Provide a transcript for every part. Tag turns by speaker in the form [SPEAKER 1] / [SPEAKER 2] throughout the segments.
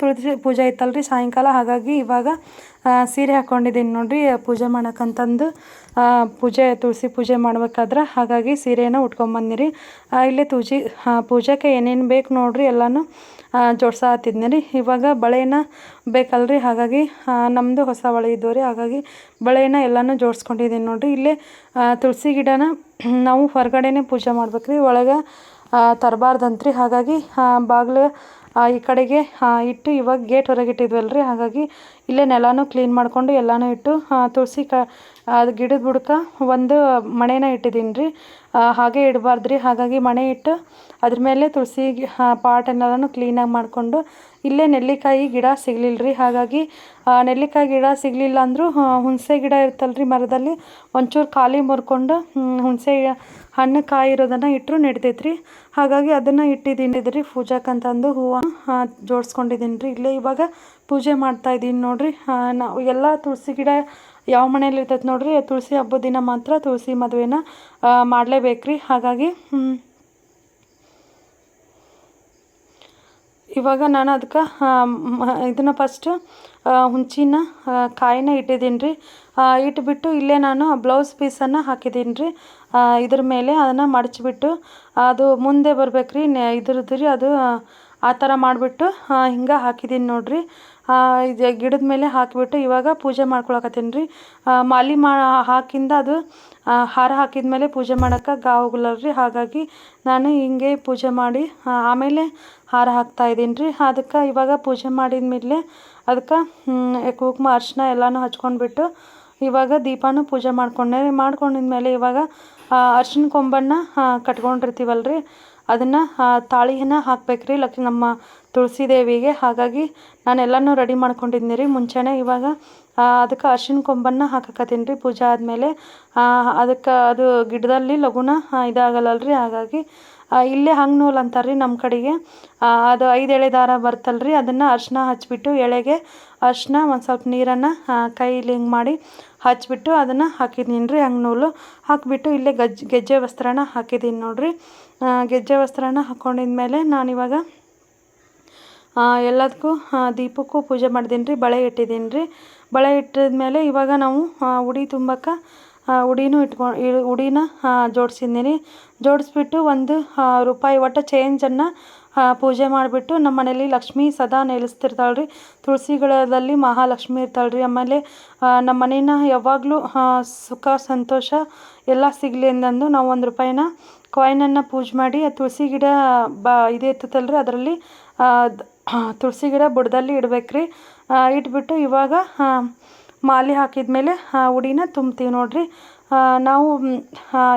[SPEAKER 1] ತುಳಸಿ ಪೂಜೆ ಇತ್ತಲ್ರಿ ಸಾಯಂಕಾಲ. ಹಾಗಾಗಿ ಇವಾಗ ಸೀರೆ ಹಾಕ್ಕೊಂಡಿದ್ದೀನಿ ನೋಡ್ರಿ, ಪೂಜೆ ಮಾಡೋಕ್ಕಂತಂದು ಪೂಜೆ, ತುಳಸಿ ಪೂಜೆ ಮಾಡ್ಬೇಕಾದ್ರೆ ಹಾಗಾಗಿ ಸೀರೆನ ಉಟ್ಕೊಂಬಂದಿರಿ. ಇಲ್ಲೇ ತುಳಸಿ ಪೂಜೆಗೆ ಏನೇನು ಬೇಕು ನೋಡ್ರಿ ಎಲ್ಲನೂ ಜೋಡ್ಸಾತಿದ್ನಿ ರೀ ಇವಾಗ ಬಳೆನ ಬೇಕಲ್ರಿ, ಹಾಗಾಗಿ ನಮ್ಮದು ಹೊಸ ಬಳೆ ಇದ್ದವು ರೀ ಹಾಗಾಗಿ ಬಳೆನ ಎಲ್ಲನೂ ಜೋಡಿಸ್ಕೊಂಡಿದ್ದೀನಿ ನೋಡ್ರಿ. ಇಲ್ಲೇ ತುಳಸಿ ಗಿಡನ ನಾವು ಹೊರಗಡೆನೇ ಪೂಜೆ ಮಾಡ್ಬೇಕ್ರಿ. ಒಳಗೆ ತರಬಾರ್ದಂತ್ರಿ. ಹಾಗಾಗಿ ಬಾಗಿಲು ಈ ಕಡೆಗೆ ಇಟ್ಟು ಇವಾಗ ಗೇಟ್ ಹೊರಗೆ ಇಟ್ಟಿದ್ವಲ್ರಿ? ಹಾಗಾಗಿ ಇಲ್ಲೇ ನೆಲಾನು ಕ್ಲೀನ್ ಮಾಡಿಕೊಂಡು ಎಲ್ಲನೂ ಇಟ್ಟು ತುಳಸಿ ಕ ಅದು ಗಿಡದ ಬುಡಕ ಒಂದು ಮಣೆನ ಇಟ್ಟಿದ್ದೀನಿ ರೀ. ಹಾಗೆ ಇಡಬಾರ್ದು ರೀ. ಹಾಗಾಗಿ ಮಣೆ ಇಟ್ಟು ಅದ್ರ ಮೇಲೆ ತುಳಸಿ ಪಾಟನ್ನೆಲ್ಲನೂ ಕ್ಲೀನಾಗಿ ಮಾಡಿಕೊಂಡು ಇಲ್ಲೇ ನೆಲ್ಲಿಕಾಯಿ ಗಿಡ ಸಿಗಲಿಲ್ಲ ರೀ. ಹಾಗಾಗಿ ನೆಲ್ಲಿಕಾಯಿ ಗಿಡ ಸಿಗಲಿಲ್ಲ ಅಂದರೂ ಹುಣಸೆ ಗಿಡ ಇರ್ತಲ್ಲ ರೀ ಮರದಲ್ಲಿ, ಒಂಚೂರು ಖಾಲಿ ಮುರ್ಕೊಂಡು ಹುಣಸೆ ಹಣ್ಣು ಕಾಯಿ ಇರೋದನ್ನು ಇಟ್ಟರು ರೀ. ಹಾಗಾಗಿ ಅದನ್ನು ಇಟ್ಟಿದ್ದೀನಿ ರೀ. ಪೂಜಾಕ್ಕಂತಂದು ಹೂವು ಜೋಡಿಸ್ಕೊಂಡಿದ್ದೀನಿ ರೀ. ಇಲ್ಲೇ ಇವಾಗ ಪೂಜೆ ಮಾಡ್ತಾ ಇದ್ದೀನಿ ನೋಡಿರಿ. ನಾವು ಎಲ್ಲ ತುಳಸಿ ಗಿಡ ಯಾವ ಮನೇಲಿ ಇರ್ತೈತೆ ನೋಡ್ರಿ, ತುಳಸಿ ಹಬ್ಬದ ದಿನ ಮಾತ್ರ ತುಳಸಿ ಮದುವೆನ ಮಾಡಲೇಬೇಕು ರೀ ಹಾಗಾಗಿ ಇವಾಗ ನಾನು ಅದಕ್ಕೆ ಇದನ್ನು ಫಸ್ಟ್ ಹುಂಚಿನ ಕಾಯಿನ ಇಟ್ಟಿದ್ದೀನಿ ರೀ ಇಟ್ಬಿಟ್ಟು ಇಲ್ಲೇ ನಾನು ಬ್ಲೌಸ್ ಪೀಸನ್ನು ಹಾಕಿದ್ದೀನಿ ರೀ ಇದ್ರ ಮೇಲೆ ಅದನ್ನು ಮಡಚಿಬಿಟ್ಟು, ಅದು ಮುಂದೆ ಬರ್ಬೇಕು ರೀ ಇದ್ರದ್ದು ರೀ ಅದು, ಆ ಥರ ಮಾಡಿಬಿಟ್ಟು ಹಿಂಗೆ ಹಾಕಿದ್ದೀನಿ ನೋಡ್ರಿ. ಇದು ಗಿಡದ ಮೇಲೆ ಹಾಕಿಬಿಟ್ಟು ಇವಾಗ ಪೂಜೆ ಮಾಡ್ಕೊಳಕತ್ತೀನಿ ರೀ. ಮಾಲೆ ಮಾ, ಹಾಕಿಂದ ಅದು ಹಾರ ಹಾಕಿದ ಮೇಲೆ ಪೂಜೆ ಮಾಡೋಕೆ ಗಾವಗಿಲ್ಲ ರೀ. ಹಾಗಾಗಿ ನಾನು ಹಿಂಗೆ ಪೂಜೆ ಮಾಡಿ ಆಮೇಲೆ ಹಾರ ಹಾಕ್ತಾ ಇದ್ದೀನಿ ರೀ. ಅದಕ್ಕೆ ಇವಾಗ ಪೂಜೆ ಮಾಡಿದ ಮೇಲೆ ಅದಕ್ಕೆ ಕುಂಕುಮ ಅರ್ಶಿನ ಎಲ್ಲನೂ ಹಚ್ಕೊಂಡ್ಬಿಟ್ಟು ಇವಾಗ ದೀಪಾನು ಪೂಜೆ ಮಾಡ್ಕೊಂಡೆ ಮಾಡ್ಕೊಂಡಿದ್ಮೇಲೆ ಇವಾಗ ಅರ್ಶಿನ ಕೊಂಬನ್ನು ಕಟ್ಕೊಂಡಿರ್ತೀವಲ್ಲ ರೀ ಅದನ್ನು ತಾಳಿಯನ್ನು ಹಾಕ್ಬೇಕು ರೀ ಲಕ್ ನಮ್ಮ ತುಳಸಿ ದೇವಿಗೆ ಹಾಗಾಗಿ ನಾನು ಎಲ್ಲನೂ ರೆಡಿ ಮಾಡ್ಕೊಂಡಿದ್ದೀನಿ ರೀ ಮುಂಚೆನೇ ಇವಾಗ ಅದಕ್ಕೆ ಅರ್ಶಿನ ಕೊಂಬನ್ನು ಹಾಕಕತ್ತೀನಿ ರೀ ಪೂಜೆ ಆದಮೇಲೆ. ಅದಕ್ಕೆ ಅದು ಗಿಡದಲ್ಲಿ ಲಘುನ ಇದಾಗಲ್ಲಲ್ಲ ರೀ ಹಾಗಾಗಿ ಇಲ್ಲೇ ಹಂಗೆ ನೂಲು ಅಂತಾರೆ ರೀ ನಮ್ಮ ಕಡೆಗೆ ಅದು ಐದು ಎಳೆ ದಾರ ಬರ್ತಲ್ಲ ರೀ ಅದನ್ನು ಅರ್ಶಿನ ಹಚ್ಚಿಬಿಟ್ಟು ಎಳೆಗೆ ಅರ್ಶಿನ ಒಂದು ಸ್ವಲ್ಪ ನೀರನ್ನು ಕೈಲಿ ಹಿಂಗೆ ಮಾಡಿ ಹಚ್ಬಿಟ್ಟು ಅದನ್ನು ಹಾಕಿದ್ದೀನಿ ರೀ ಹಂಗೆ ನೂಲು. ಹಾಕಿಬಿಟ್ಟು ಇಲ್ಲೇ ಗಜ್, ಗೆಜ್ಜೆ ವಸ್ತ್ರನ ಹಾಕಿದ್ದೀನಿ ನೋಡಿರಿ. ಗೆಜ್ಜೆ ವಸ್ತ್ರನ ಹಾಕ್ಕೊಂಡಿದ್ಮೇಲೆ ನಾನಿವಾಗ ಎಲ್ಲದಕ್ಕೂ ದೀಪಕ್ಕೂ ಪೂಜೆ ಮಾಡಿದ್ದೀನಿ ರೀ, ಬಳೆ ಇಟ್ಟಿದ್ದೀನಿ ರೀ. ಬಳೆ ಇಟ್ಟಿದ್ಮೇಲೆ ಇವಾಗ ನಾವು ಉಡಿ ತುಂಬಕ್ಕೆ ಉಡಿನೂ ಇಟ್ಕೊಂಡು ಉಡಿನ ಜೋಡಿಸಿದ್ದೀನಿ ಜೋಡಿಸ್ಬಿಟ್ಟು ಒಂದು ರೂಪಾಯಿ ಒಟ್ಟು ಚೇಂಜನ್ನು ಪೂಜೆ ಮಾಡಿಬಿಟ್ಟು ನಮ್ಮ ಮನೇಲಿ ಲಕ್ಷ್ಮೀ ಸದಾ ನೆಲೆಸ್ತಿರ್ತಾಳೆ ರೀ ತುಳಸಿಗಳಲ್ಲಿ ಮಹಾಲಕ್ಷ್ಮಿ ಇರ್ತಾಳೆ ರೀ ಆಮೇಲೆ ನಮ್ಮ ಮನೇನ ಯಾವಾಗಲೂ ಸುಖ, ಸಂತೋಷ ಎಲ್ಲ ಸಿಗಲಿ ಅಂದಂದು ನಾವು ಒಂದು ರೂಪಾಯಿನ ಕಾಯಿನನ್ನು ಪೂಜೆ ಮಾಡಿ, ಆ ತುಳಸಿ ಗಿಡ, ಬ, ಇದು ರೀ ಅದರಲ್ಲಿ ತುಳಸಿ ಗಿಡ ಬುಡದಲ್ಲಿ ಇಡ್ಬೇಕು ರೀ ಇಟ್ಬಿಟ್ಟು ಇವಾಗ ಮಾಲಿ ಮಾಲೆ ಹಾಕಿದ್ಮೇಲೆ, ಆ, ಉಡಿನ ತುಂಬ್ತೀವಿ ನೋಡಿರಿ. ನಾವು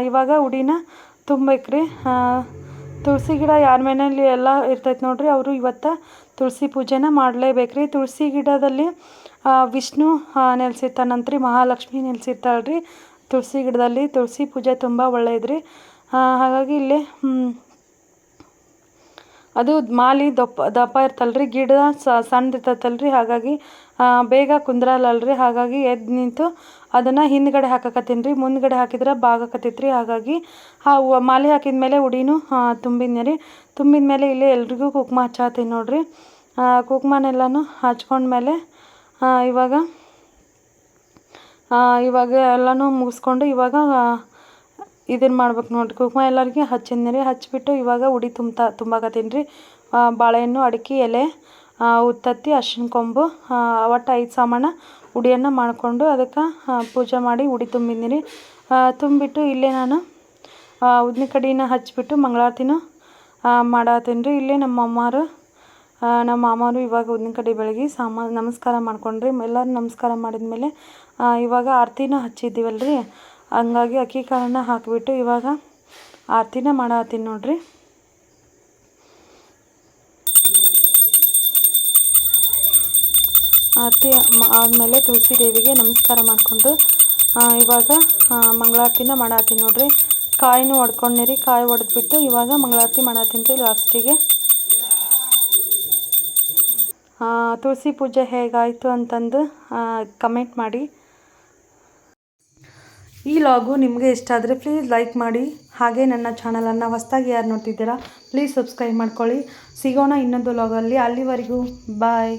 [SPEAKER 1] ಇವಾಗ ಉಡಿನ ತುಂಬೇಕು ರೀ ತುಳಸಿ ಗಿಡ ಯಾರ ಮನೆಯಲ್ಲಿ ಎಲ್ಲ ಇರ್ತೈತೆ ನೋಡ್ರಿ, ಅವರು ಇವತ್ತು ತುಳಸಿ ಪೂಜೆನ ಮಾಡಲೇಬೇಕು ರೀ ತುಳಸಿ ಗಿಡದಲ್ಲಿ ವಿಷ್ಣು ನೆಲೆಸಿರ್ತಾನಂತ್ರಿ ಮಹಾಲಕ್ಷ್ಮಿ ನೆಲೆಸಿರ್ತಾಳೆ ರೀ ತುಳಸಿ ಗಿಡದಲ್ಲಿ ತುಳಸಿ ಪೂಜೆ ತುಂಬ ಒಳ್ಳೆಯದ್ರಿ ರೀ ಹಾಗಾಗಿ ಇಲ್ಲಿ ಅದು ಮಾಲೆ ದಪ್ಪ ದಪ್ಪ ಇರ್ತಲ್ಲ ರೀ ಗಿಡ ಸಣ್ಣ ಇರ್ತೈತಲ್ಲ ರೀ ಹಾಗಾಗಿ ಬೇಗ ಕುಂದ್ರಲ್ಲಲ್ಲ ರೀ ಹಾಗಾಗಿ ಎದ್ದು ನಿಂತು ಅದನ್ನು ಹಿಂದ್ಗಡೆ ಹಾಕಕತ್ತೀನಿ ರೀ ಮುಂದ್ಗಡೆ ಹಾಕಿದ್ರೆ ಬಾಗಕತ್ತೈತೆ ರೀ ಹಾಗಾಗಿ, ಆ ಮಾಲೆ ಹಾಕಿದ ಮೇಲೆ ಉಡಿನೂ ತುಂಬಿದ್ನಿ ರೀ. ತುಂಬಿದ ಮೇಲೆ ಇಲ್ಲಿ ಎಲ್ರಿಗೂ ಕುಕ್ಮ ಹಚ್ಚಾತೀನಿ ನೋಡಿರಿ. ಕುಂಕುಮನೆಲ್ಲನೂ ಹಚ್ಕೊಂಡ್ಮೇಲೆ ಇವಾಗ ಇವಾಗ ಎಲ್ಲನೂ ಮುಗಿಸ್ಕೊಂಡು ಇವಾಗ ಇದನ್ನು ಮಾಡ್ಬೇಕು ನೋಡಿರಿ. ಕುಂಕುಮ ಎಲ್ಲರಿಗೆ ಹಚ್ಚಿದ್ನಿ ರೀ. ಹಚ್ಚಿಬಿಟ್ಟು ಇವಾಗ ಉಡಿ ತುಂಬ್ತಾ, ತುಂಬಾಕತ್ತೀನಿ ರೀ. ಬಾಳೆಹಣ್ಣು, ಅಡಿಕೆ, ಎಲೆ ಉತ್ತತ್ತಿ ಅರ್ಶಿನ ಕೊಂಬು ಒಟ್ಟು ಐದು ಸಾಮಾನು ಉಡಿಯನ್ನು ಮಾಡಿಕೊಂಡು ಅದಕ್ಕೆ ಪೂಜೆ ಮಾಡಿ ಉಡಿ ತುಂಬಿದ್ದೀನಿ ರೀ. ತುಂಬಿಟ್ಟು ಇಲ್ಲೇ ನಾನು ಉದ್ದಿನ ಕಡಿನ ಹಚ್ಚಿಬಿಟ್ಟು ಮಂಗಳಾರತಿನೂ ಮಾಡತ್ತೀನಿ ರೀ. ಇಲ್ಲೇ ನಮ್ಮ ಅಮ್ಮಾರು ನಮ್ಮ ಮಾಮಾರು ಇವಾಗ ಉದ್ದಿನ ಕಡೆ ಬೆಳಗ್ಗೆ ಸಾಮಾ, ನಮಸ್ಕಾರ ಮಾಡ್ಕೊಂಡ್ರಿ. ಎಲ್ಲರೂ ನಮಸ್ಕಾರ ಮಾಡಿದ್ಮೇಲೆ ಇವಾಗ ಆರತಿನೂ ಹಚ್ಚಿದ್ದೀವಲ್ಲ ರೀ ಹಂಗಾಗಿ ಅಕ್ಕಿ ಕಾಳನ್ನ ಹಾಕಿಬಿಟ್ಟು ಇವಾಗ ಆರತಿನ ಮಾಡತ್ತೀನಿ ನೋಡ್ರಿ. ಆರತಿ ಆದಮೇಲೆ ತುಳಸಿ ದೇವಿಗೆ ನಮಸ್ಕಾರ ಮಾಡಿಕೊಂಡು ಇವಾಗ ಮಂಗಳಾರತಿನ ಮಾಡತ್ತೀನಿ ನೋಡ್ರಿ. ಕಾಯಿನೂ ಒಡ್ಕೊಂಡಿರಿ ಕಾಯಿ ಒಡೆದ್ಬಿಟ್ಟು ಇವಾಗ ಮಂಗಳಾರತಿ ಮಾಡತ್ತೀನಿ ರೀ ಲಾಸ್ಟಿಗೆ. ತುಳಸಿ ಪೂಜೆ ಹೇಗಾಯಿತು ಅಂತಂದು ಕಮೆಂಟ್ ಮಾಡಿ. ಈ ಲಾಗು ನಿಮಗೆ ಇಷ್ಟ ಆದರೆ ಪ್ಲೀಸ್ ಲೈಕ್ ಮಾಡಿ. ಹಾಗೆ ನನ್ನ ಚಾನಲನ್ನು ಹೊಸ್ದಾಗಿ ಯಾರು ನೋಡ್ತಿದ್ದೀರಾ ಪ್ಲೀಸ್ ಸಬ್ಸ್ಕ್ರೈಬ್ ಮಾಡ್ಕೊಳ್ಳಿ. ಸಿಗೋಣ ಇನ್ನೊಂದು ಲಾಗಲ್ಲಿ ಅಲ್ಲಿವರೆಗೂ ಬಾಯ್